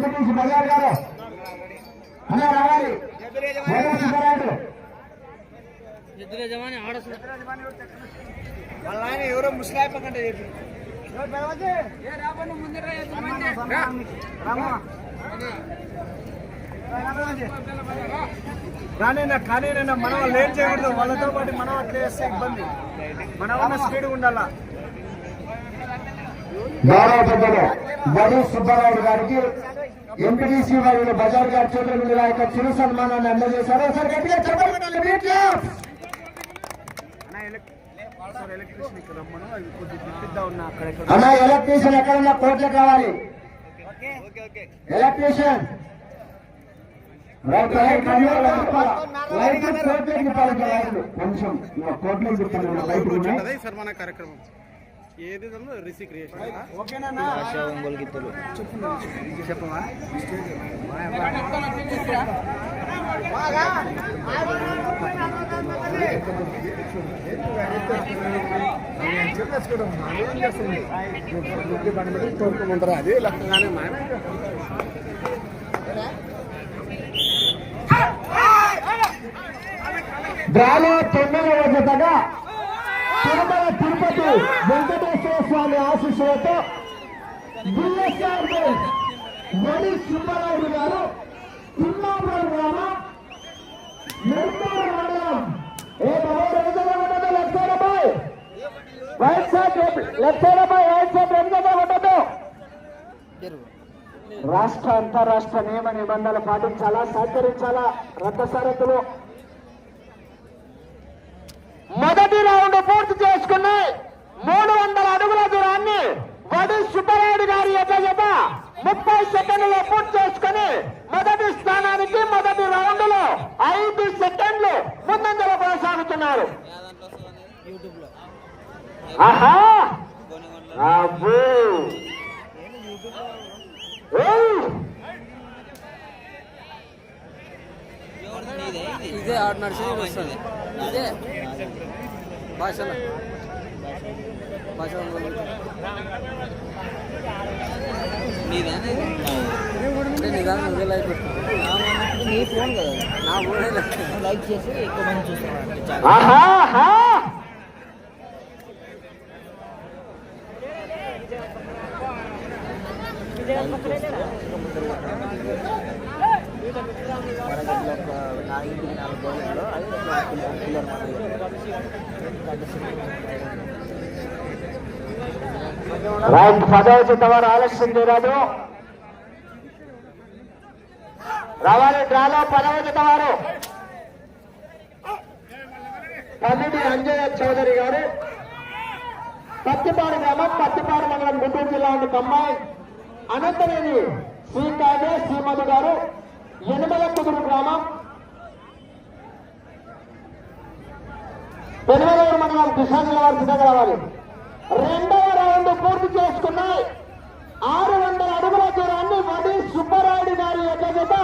MPTC Bazar గారు. అలా రావాలి. ఇద్దరు యజమాని ఎవరో ముసలాయిపోకంటే చెప్పి రానైనా కానీ నేను మనం లేట్ చేయకూడదు. వాళ్ళతో పాటు మనం అట్లా చేస్తే ఇబ్బంది. మన ఉన్న స్పీడ్ ఉండాలా? గౌరవ పెద్దలు బడి సుబ్బారాయుడు గారికి ఎంపీటీసీ మరియు బజార్ గారి చేతుల మీదుగా యొక్క చిరు సన్మానాన్ని అందజేశారు ఒకసారి గట్టిగా చెప్పండి అన్న ఎలక్ట్రీషియన్ ఎక్కడన్నా కోర్టులో కావాలి ఎలక్ట్రీషియన్ లైట్లు కొంచెం ఇంకా కోర్టులోకి తిప్పాలి ఏది రిషి క్రియేషన్. ఓకేనా చెప్పు చెప్పవా అది లెక్కగానే మాయ డ్రాలో తొమ్మిదవ జతగా తిరుమల తిరుపతి వెంకటేశ్వర స్వామి ఆశీస్సులతో బిఎస్ఆర్ వడి సుబ్బారాయుడు గారు తిమ్మాపురం గ్రామం నెల్లూరు మండలం. ఏ బాబు ఎనిమిదవ ఉండదు లెఫ్ట్ సైడ్ అబ్బాయి రైట్ సైడ్ లెఫ్ట్ సైడ్ అబ్బాయి రైట్ సైడ్ ఎనిమిదవ ఉండదు రాష్ట్ర అంతరాష్ట్ర నియమ నిబంధనలు పాటించాలా సహకరించాలా? రక్తసారతులు మొదటి రౌండ్ పూర్తి చేసుకుని మూడు వందల అడుగుల దూరాన్ని వడి సుబ్బరాయుడు గారి యొక్క ముప్పై సెకండ్లు పూర్తి చేసుకుని మొదటి స్థానానికి మొదటి రౌండ్లో ఐదు సెకండ్లు ముందంజలో కొనసాగుతున్నారు. ఆహా! ఇదే ఆడు వస్తుంది. ఇదే. భాషలో భాష నిదానం నువ్వే లైక్ నీ ఫోన్ కదా నా ఫోన్ లైక్ చేసి ఎక్కువ మంది చూస్తాను ఆహా ఆహా నాలుగు నాలుగు గోళంలో రైట్ పదవ చిత్తవారు ఆలస్యం చేయరాదు. రావాలి డ్రాలో పదవ చిత్తవారు వారు. అంజయ్య చౌదరి గారు. పత్తిపాడు గ్రామం పత్తిపాడు మండలం గుంటూరు జిల్లా నుండి అమ్మాయి అనంతనేని శ్రీ కాజే శ్రీమధు గారు. ఎనమల కుదురు గ్రామం. పెనుమలూరు మండలం కృష్ణా జిల్లా వారు సిద్ధంగా రావాలి రెండవ రౌండ్ పూర్తి చేసుకున్నాయి. ఆరు వందల అడుగుల దూరాన్ని వడి సుబ్బరాయుడు గారి యొక్క జత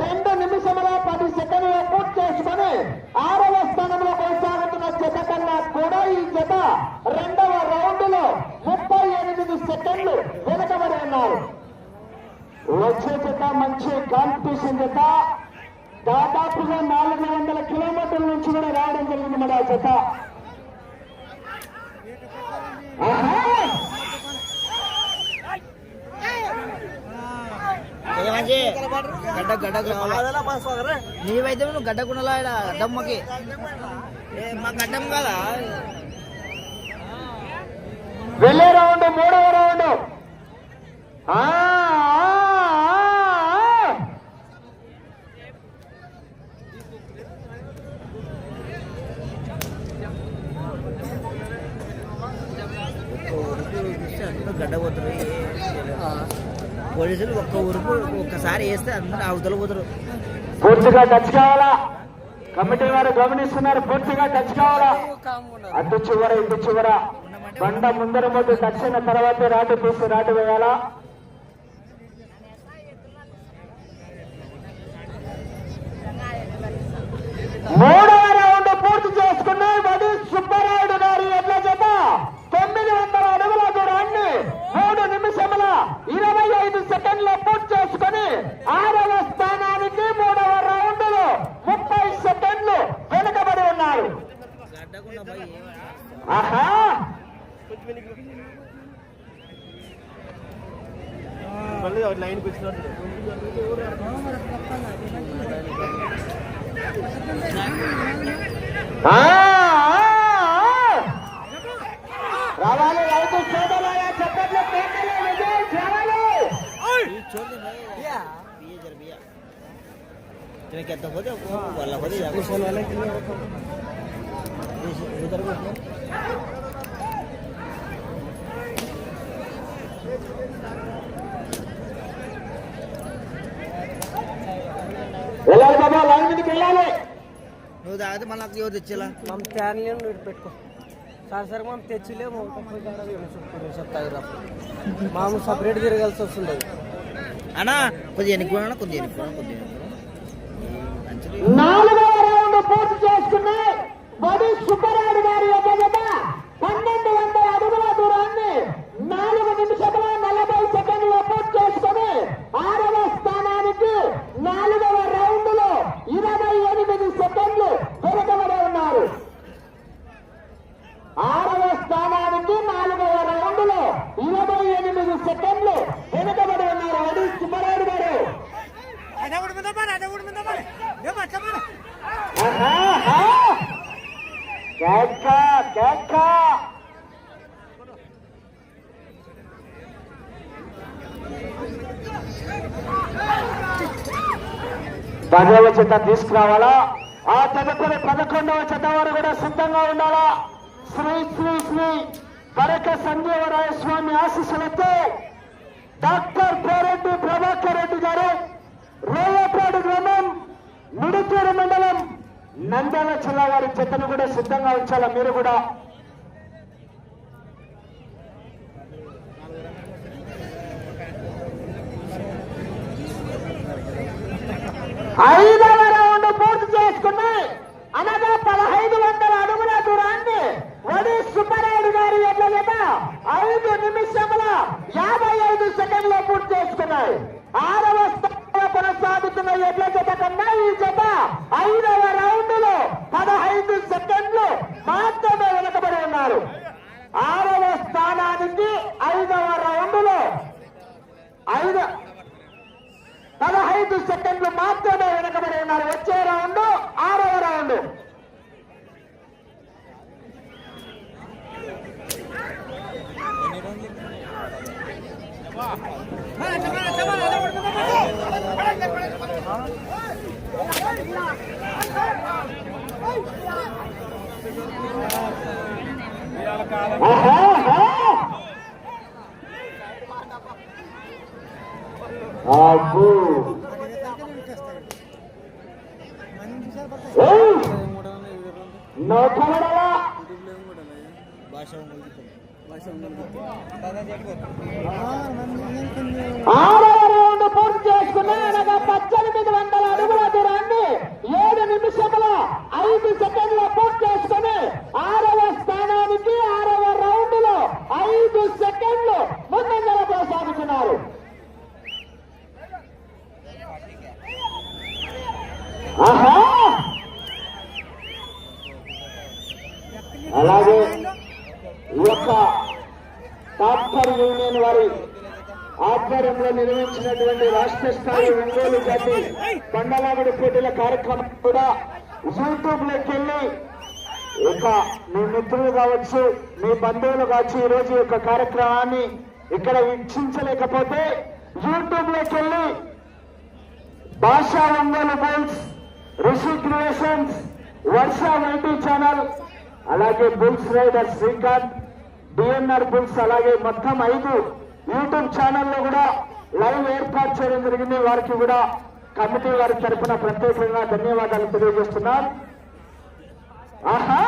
రెండు నిమిషముల పది సెకండ్ల పూర్తి చేసుకుని ఆరవ స్థానంలో కొనసాగుతున్న జత కన్నా కూడా ఈ జత రెండవ రౌండ్లో ముప్పై ఎనిమిది సెకండ్లు వెనకబడి ఉన్నారు. వచ్చే జత మంచి కాంపిటీషన్ జత. దాదాపుగా నాలుగు వందల కిలోమీటర్ల నుంచి కూడా రావడం జరిగింది మరి ఆ జత. గడ్డ గడ్డ నీవైతే నువ్వు గడ్డ కొనలా అడ్డమ్మకి మా గడ్డం కదా? వెళ్ళే రౌండ్ మూడవ రౌండ్. గడ్డ గడ్డపోతారు పోలీసులు ఒక్క ఉరుపు ఒక్కసారి వేస్తే అందరూ అవతల పోతారు పూర్తిగా టచ్ కావాలా? కమిటీ వారు గమనిస్తున్నారు పూర్తిగా టచ్ కావాలా? అటు చివర ఇటు చివర. బండ ముందర ముందు టచ్ అయిన తర్వాతే రాటు తీసి రాటు వేయాలా? మూడు రౌండ్ పూర్తి చేసుకున్నాయి వడి సుబ్బరాయుడు గారి ఎడ్ల జత తొమ్మిది వందల బాబా లైన్ మీదకి వెళ్ళాలి. నువ్వు తాగితే మళ్ళీ నాకు ఎవరు తెచ్చేలా? మనం తేరలేము నువ్వు పెట్టుకో. సార్ సార్ మనం తెచ్చిలేము. మామూలు సపరేట్ తిరగాల్సి వస్తుంది అన్నా కొద్దిగా ఎన్నుకున్నా కొద్దిగా ఎన్నుకున్నా కొద్దిగా మంచిది నాలుగవ రౌండ్ పూర్తి చేసుకున్నాయి బడి సుబ్బరాయుడు గారి యొక్క జత పన్నెండు వందల అడుగుల దూరాన్ని నాలుగు నిమిషముల నలభై సెకండ్లో పూర్తి చేసుకుని ఆరవ స్థానానికి నాలుగవ రౌండ్లో ఇరవై ఎనిమిది సెకండ్లు వెనుకబడి ఉన్నారు ఆరవ స్థానానికి నాలుగవ రౌండ్లో ఇరవై ఎనిమిది సెకండ్లు వెనుకబడి ఉన్నారు అది సుబ్బరాయుడు గారు ఆహా! కేక పదవ చెత్త తీసుకురావాలా? ఆ తదుపరి పదకొండవ చెత్త వారు కూడా సిద్ధంగా ఉండాలా? శ్రీ శ్రీ శ్రీ కరక సంజీవరాయ స్వామి ఆశీస్సులతో డాక్టర్ పేరెడ్డి ప్రభాకర్ రెడ్డి గారు రోయపాడు గ్రామం ముడుతూరు మండలం నంద్యాల జిల్లా వారి చెత్తను కూడా సిద్ధంగా ఉంచాలా? మీరు కూడా? ఐదు రౌండ్ పూర్తి చేసుకున్నాయి అనగా పదహైదు వందల అడుగుల దూరాన్ని వడి సుబ్బరాయుడు గారి ఎడ్ల జత ఐదు నిమిషముల యాభై ఐదు సెకండ్లో పూర్తి చేసుకున్నాయి ఆరవ స్థానంలో కొనసాగుతున్న ఎడ్ల జత కన్నా ఈ జత ఐదవ రౌండ్లో పదహైదు సెకండ్లు మాత్రమే వెనకబడి ఉన్నారు ఆరవ స్థానానికి ఐదవ రౌండ్లో ఐదు పదహైదు సెకండ్లు మాత్రమే వెనకబడి ఉన్నారు. వచ్చే రౌండ్ ఆరవ రౌండ్. ఆహా, అబ్బో. రౌండ్ పూర్తి చేసుకున్నా అనగా పద్దెనిమిది వందల అడుగుల దూరాన్ని ఏడు నిమిషముల ఐదు సెకండ్ల పూర్తి చేసుకుని ఆరవ స్థానానికి ఆరవ రౌండ్లో ఐదు సెకండ్లు ముందంజల కొనసాగుతున్నారు ఆహా అలాగే ఈ యొక్క డాక్టర్ యూనియన్ వారి ఆధ్వర్యంలో నిర్వహించినటువంటి రాష్ట్ర స్థాయి ఒంగోలు జాతి పండలాగుడి పోటీల కార్యక్రమం కూడా యూట్యూబ్లోకి వెళ్ళి ఇక మీ మిత్రులు కావచ్చు మీ బంధువులు కావచ్చు ఈ రోజు యొక్క కార్యక్రమాన్ని ఇక్కడ వీక్షించలేకపోతే యూట్యూబ్లోకి వెళ్ళి Bhasha Ongole goals Rishi creations Varsha YT channel అలాగే bulls rider Srikanth DNR bulls అలాగే మొత్తం ఐదు యూట్యూబ్ ఛానల్లో కూడా లైవ్ ఏర్పాటు చేయడం జరిగింది. వారికి కూడా కమిటీ వారి తరఫున ప్రత్యేకంగా ధన్యవాదాలు తెలియజేస్తున్నాం. ఆహా!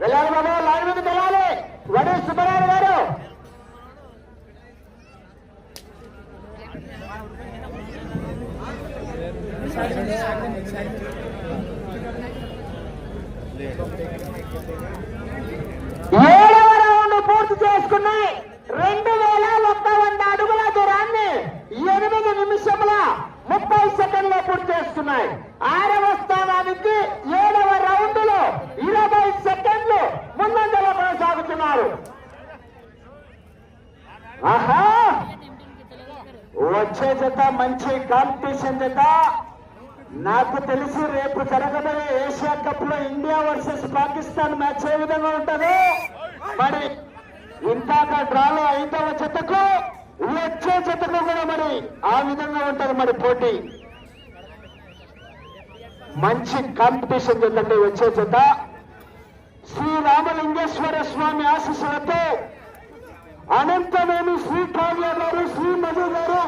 వెళ్ళాలి బాబు లైన్ మీద వెళ్ళాలి. వడి సుబ్బరావు గారు. ఏడవ ఏడు పూర్తి చేసుకున్నాయి రెండు వేల ఒక్క వంద అడుగుల దూరాన్ని ఎనిమిది నిమిషముల ముప్పై సెకండ్లో పూర్తి చేసుకున్నాయి ఆరవ స్థానానికి ఏడవ రౌండ్లో ఇరవై సెకండ్లు ముందంజలో కొనసాగుతున్నారు ఆహా వచ్చే జత మంచి కాంపిటీషన్ జత నాకు తెలిసి రేపు జరగబోయే ఏషియా కప్లో ఇండియా వర్సెస్ పాకిస్తాన్ మ్యాచ్ ఏ విధంగా ఉంటుందో? మరి ఇంతాక డ్రాలో ఐదవ జతకు వచ్చే జతకు కూడా మరి ఆ విధంగా ఉంటుంది మరి పోటీ. మంచి కాంపిటీషన్ చెందండి వచ్చే జత. శ్రీ రామలింగేశ్వర స్వామి ఆశీస్సులతో అనంతమేమి శ్రీ కావ్య గారు శ్రీ మధు గారు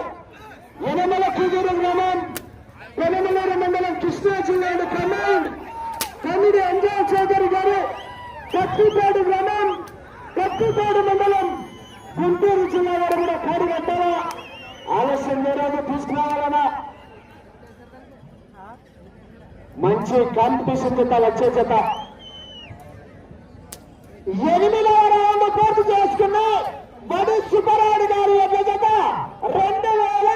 యనమల కుదిరు గ్రామం పెనమలూరు మండలం కృష్ణా జిల్లా కమాండ్ తమ్మిడి అంజాల్ చౌదరి గారు కత్తిపాడు గ్రామం కత్తిపాడు మండలం గుంటూరు జిల్లా వారు కూడా కోడి కట్టాలా ఆలస్యం వేరేది తీసుకురావాలన్నా. మంచి కాంపిటీషన్ జత వచ్చే జత. ఎనిమిదవ రౌండ్ పూర్తి చేసుకున్న బడి సుబ్బరాయుడు గారి యొక్క జత రెండు వేల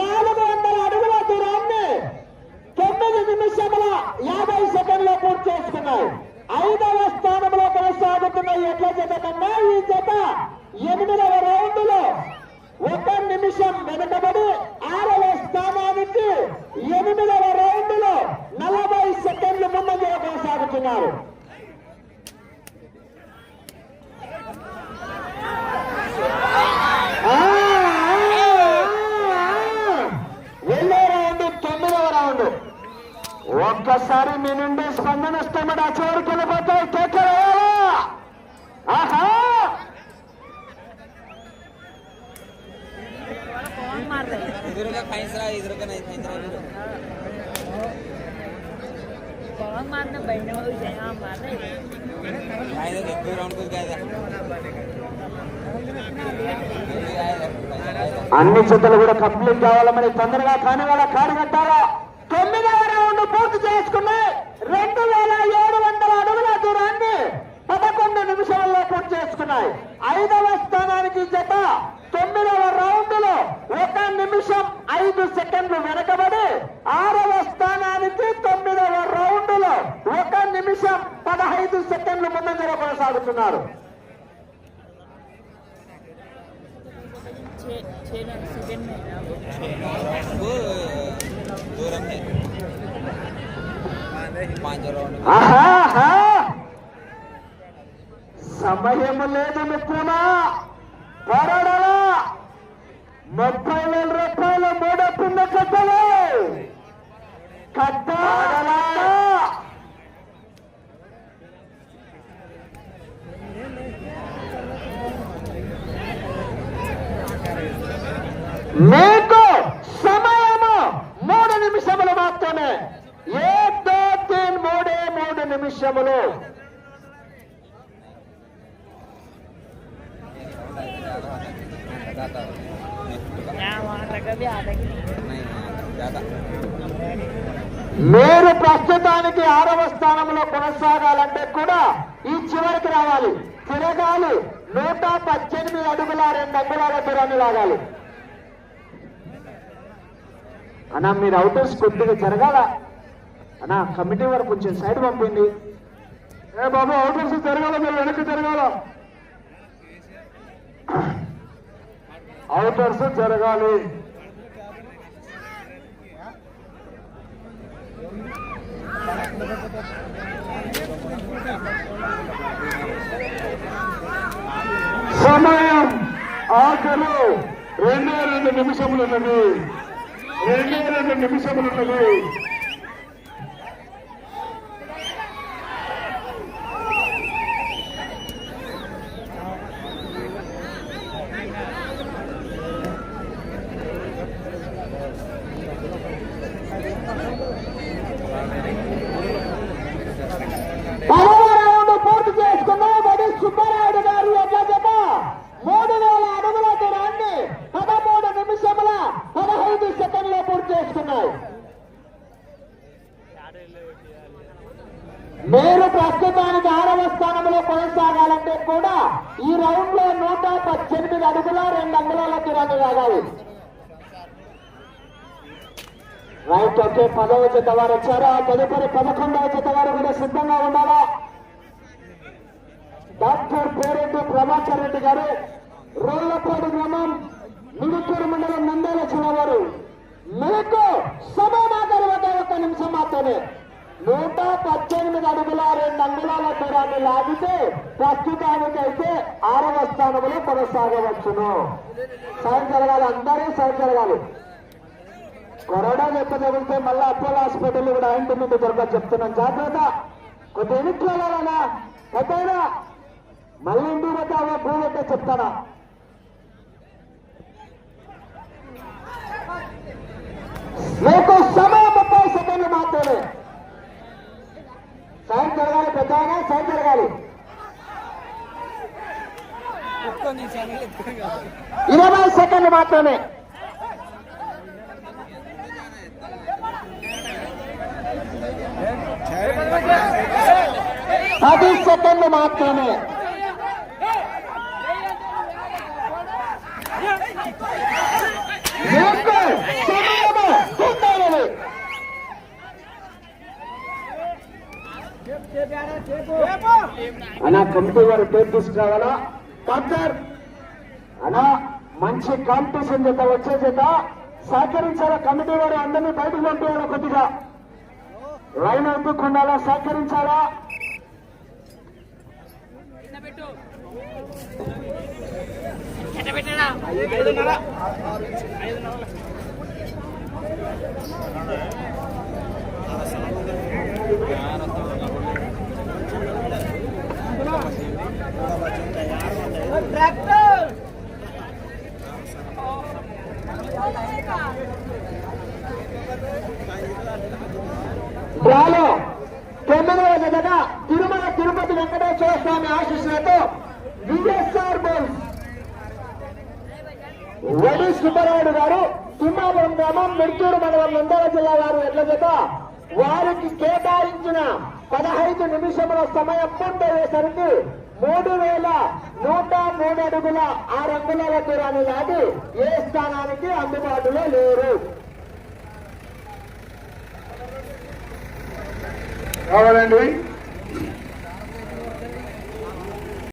నాలుగు వందల నిమిషముల యాభై సెకండ్లో పూర్తి చేసుకున్నాయి ఐదవ స్థానంలో కొనసాగుతున్న ఎట్ల జత కన్నా ఈ జత ఎనిమిదవ రౌండ్లో ఒక నిమిషం వెనుకబడి ఆరవ స్థానానికి ఎనిమిదవ రౌండ్లో నలభై సెకండ్లు ముందంజలో కొనసాగుతున్నారు. అన్ని జతలు కూడా కంప్లీట్ కావాలని తొందరగా కాని వాళ్ళ కాడు కట్టాలా తొమ్మిదవ రౌండ్ పూర్తి చేసుకున్నాయి రెండు వేల ఏడు వందల అడుగుల దూరాన్ని పదకొండు నిమిషాల్లో పూర్తి చేసుకున్నాయి. ఐదవ స్థానానికి జత తొమ్మిదవ రౌండ్లో ఒక నిమిషం ఐదు సెకండ్లు వెనకబడి ఆరవ స్థానానికి తొమ్మిదవ రౌండ్ ఒక నిమిషం పదహైదు సెకండ్లు ముందంజలో కొనసాగుతున్నారు. సమయం లేదు మిత్రులా పరడలా ముప్పై మీకు సమయము మూడు నిమిషములు మాత్రమే. ఏ తీన్ మూడే మూడు నిమిషములు. మీరు ప్రస్తుతానికి ఆరవ స్థానంలో కొనసాగాలంటే కూడా ఈ చివరికి రావాలి. తిరగాలి. నూట పద్దెనిమిది అడుగుల రెండు అంగుళాల దూరాన్ని లాగాలి. అన్నా మీరు అవుటర్స్ కొద్దిగా జరగాల. అన్నా కమిటీ వారు కొంచెం సైడ్ పంపింది ఏ బాబు అవుటర్స్ జరగాల మీరు వెనక్కి జరగాల. అవుటర్స్ జరగాలి. సమయం ఆఖరు. రెండే రెండు నిమిషములు ఉన్నది. రెండే రెండు నిమిషములు కంటే కూడా ఈ రౌండ్లో నూట పద్దెనిమిది అడుగుల రెండు అంగుళాల దూరాన్ని రాగాలి రైట్ ఓకే పదవ చేత వారు వచ్చారా. తదుపరి పదకొండవ చేత వారు కూడా సిద్ధంగా ఉండాలా డాక్టర్ పేరెడ్డి ప్రభాకర్ రెడ్డి గారు రోళ్ళపాడు గ్రామం నిరుకూరు మండలం నంద్యాల చిన్నవారు వారు. మీకు సమాధానం ఒక నిమిషం మాత్రమే. నూట పద్దెనిమిది అడుగుల రెండు అంగుళాల దూరాన్ని లాగితే ప్రస్తుతానికైతే ఆరవ స్థానంలో కొనసాగవచ్చును. సైన్ జరగాలి అందరూ సైన్ జరగాలి. కరోనా దెబ్బ తగిలితే మళ్ళీ అపోలో హాస్పిటల్ కూడా ఆయన మీద దొరక చెప్తున్నాను. జాగ్రత్త. కొద్ది ఎన్నికలు వెళ్ళాలన్నా పెద్దయినా మళ్ళీ ఇంటికి పోతావా పూలైతే చెప్తానా? మీకు సమయం ముప్పై సెకండ్లు మాత్రమే సైన్ జరగాలి పెద్ద సైన్ జరగాలి. ఇరవై సెకండ్లు మాత్రమే. పది సెకండ్లు మాత్రమే మీకు సమయము ఉండాలి. అలా కమిటీ వారు టేప్ తీసుకురావాలా? డాక్టర్ అలా మంచి కాంపిటీషన్ చేత వచ్చే చేత సహకరించాలా? కమిటీ వారు అందరినీ బయటకు పంపించాలా కొద్దిగా? లైన్ అందుకుండాలా సహకరించాలా? డ్రాలో తొమ్మిదవ జతగా తిరుమల తిరుపతి వెంకటేశ్వర స్వామి ఆశీస్సులతో విఎస్ఆర్ బోల్స్ వడి సుబ్బరాయుడు గారు తిమ్మాపురం గ్రామం మెడ్చూరు మండలం నంద్యాల జిల్లా వారు ఎడ్ల చేత వారికి కేటాయించిన పదహైదు నిమిషముల సమయం పూర్తయ్యేసరికి మూడు వేల నూట మూడు అడుగుల ఆరు అంగుళాల దూరాన్ని దాటి ఏ స్థానానికి అందుబాటులో లేరు. కావాలండి.